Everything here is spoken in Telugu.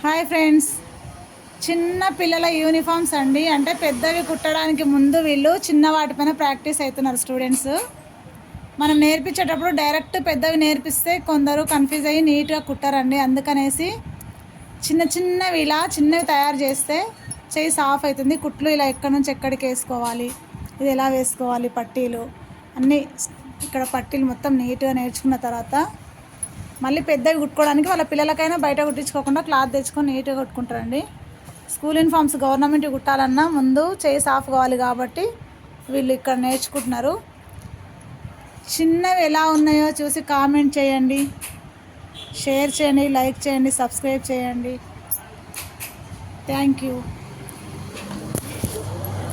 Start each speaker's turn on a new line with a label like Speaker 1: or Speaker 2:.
Speaker 1: Hi friends. చిన్న పిల్లల యూనిఫామ్స్ అండి. అంటే పెద్దవి కుట్టడానికి ముందు వీళ్ళు చిన్న వాటిపైన ప్రాక్టీస్ అవుతున్నారు స్టూడెంట్స్. మనం నేర్పించేటప్పుడు డైరెక్ట్ పెద్దవి నేర్పిస్తే కొందరు కన్ఫ్యూజ్ అయ్యి నీట్గా కుట్టారండి. అందుకనేసి చిన్న చిన్నవి ఇలా చిన్నవి తయారు చేస్తే చేయి సాఫ్ అవుతుంది. కుట్లు ఇలా ఎక్కడి నుంచి ఎక్కడికి వేసుకోవాలి? ఇది ఎలా వేసుకోవాలి? పట్టీలు. అన్నీ ఇక్కడ పట్టీలు మొత్తం నీట్గా నేర్చుకున్న తర్వాత మళ్ళీ పెద్దవి కుట్టుకోవడానికి వాళ్ళ పిల్లలకైనా బయట కుట్టించుకోకుండా క్లాత్ తెచ్చుకొని నీట్గా కుట్టుకుంటారండి. స్కూల్ యూనిఫామ్స్ గవర్నమెంట్ కుట్టాలన్నా ముందు చేయి సాఫ్ కావాలి కాబట్టి వీళ్ళు ఇక్కడ నేర్చుకుంటున్నారు. చిన్నవి ఎలా ఉన్నాయో చూసి కామెంట్ చేయండి. షేర్ చేయండి లైక్ చేయండి సబ్స్క్రైబ్ చేయండి. Thank you.